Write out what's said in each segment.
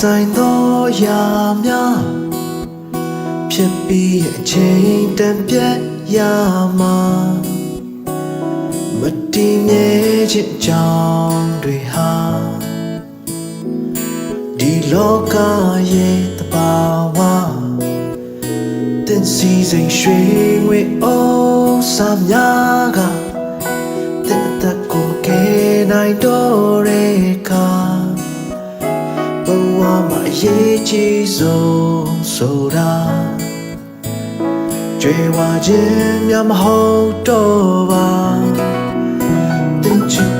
ဆိုင်သောရာများဖြစ်ပြီးအချိန်တန်ပြတ်ရမှာမတည်မြဲခြင်းကြောင့်တွေဟာဒီလောကရဲ့တဘာဝတင်စီစိမ်ရွှေငွေအိုးစာများကတဲ့တက်ကိုကဲနိုင်တော့ ရေးကြီးဆုံးဆိုတာကြွေဝခြင်းများမဟုတ်တော့ပါတင်ချ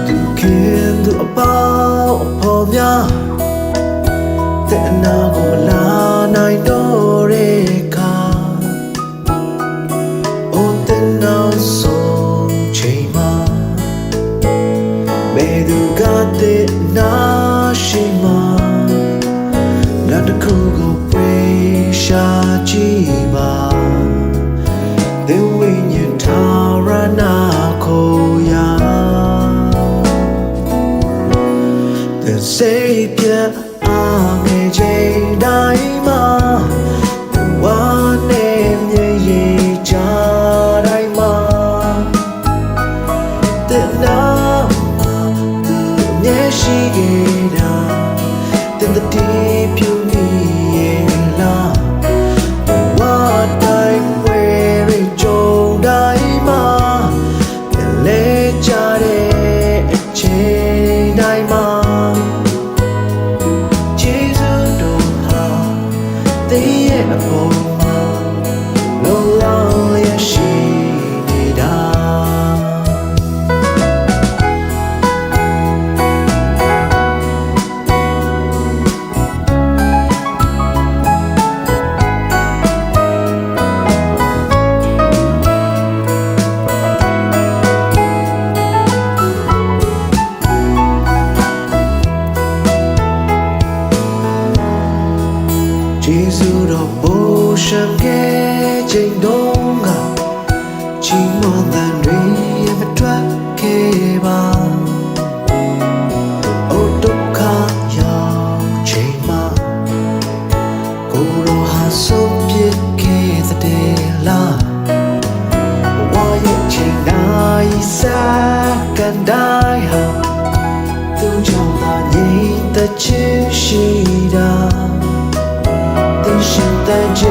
ခုကိုပြေရှာကြည့်ပါသင်ဝိညာဉ်ထာရနာကိုရာသင်စိတ်ပြအားငယ်ချိန်တိုင်းမှာဝါနဲ့မြေကြီးချတိုင်းမှာတဲ့နာသူမျက်ရှိခဲ့တာ တဲ့တတိပြုမိ ဂျေဇုတော်ဘိုးရှံခဲ့ချိန်တုန်းကချီးမွမ်းတဲ့တွေရမထွက်ခဲ့ပါအိုဒုက္ခရောက်ချိန်မှာကိုယ်တော်ဟာဆုံးပြစ်ခဲ့တဲ့လားဝါရဲ့ချိန်တိုင်းစကန်တိုင်းဟာသူကြောင့်သာငြိမ်သက်ခြင်းရှိတာ တ